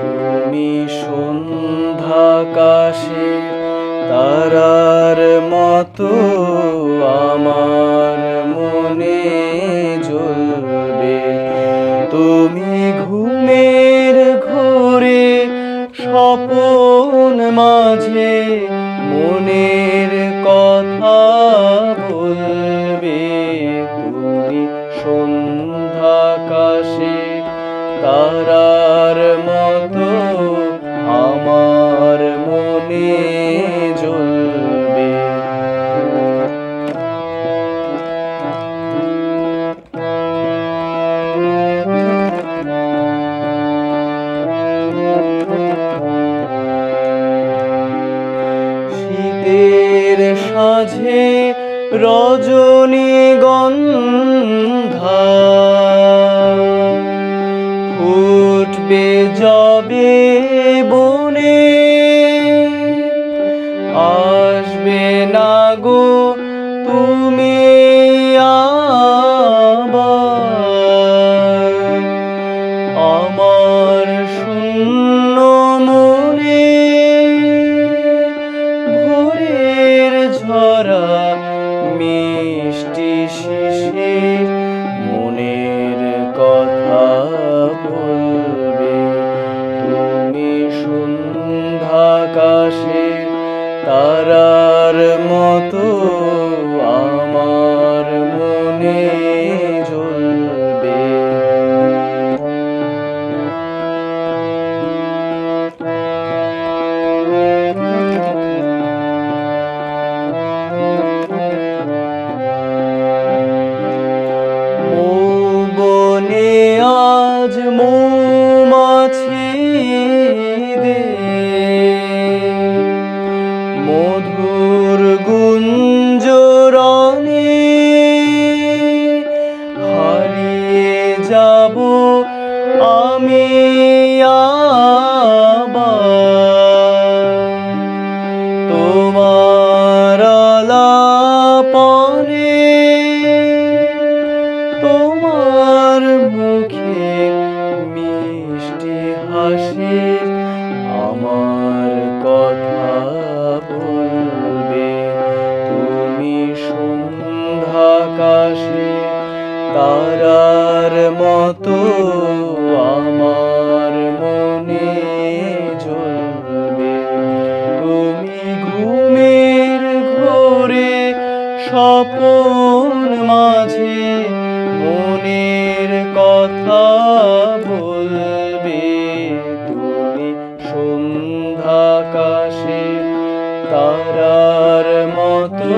তুমি সন্ধ্যাকাশে তারার মতো আমার মনে জ্বলবে। তুমি ঘুমের ঘোরে স্বপন মাঝে তারার মতো আমার মনে জ্বলবে। শীতের সাঝে রজনীগন্ধা ফুটবে যবে বনে আসবে না গো তুমি আমার শূন্য মনে ভোরের ঝরা মিষ্টি মতো আমি তোমার আলাপনে তোমার মুখে মিষ্টি হাসি আমার কথা বলবে। তুমি সন্ধ্যাকাশে তারার মতো আমার মনে জ্বলবে তুমি ঘুমের ঘোরে স্বপন মাঝে মনের কথা বলবে। তুমি সন্ধ্যাকাশে তারার মতো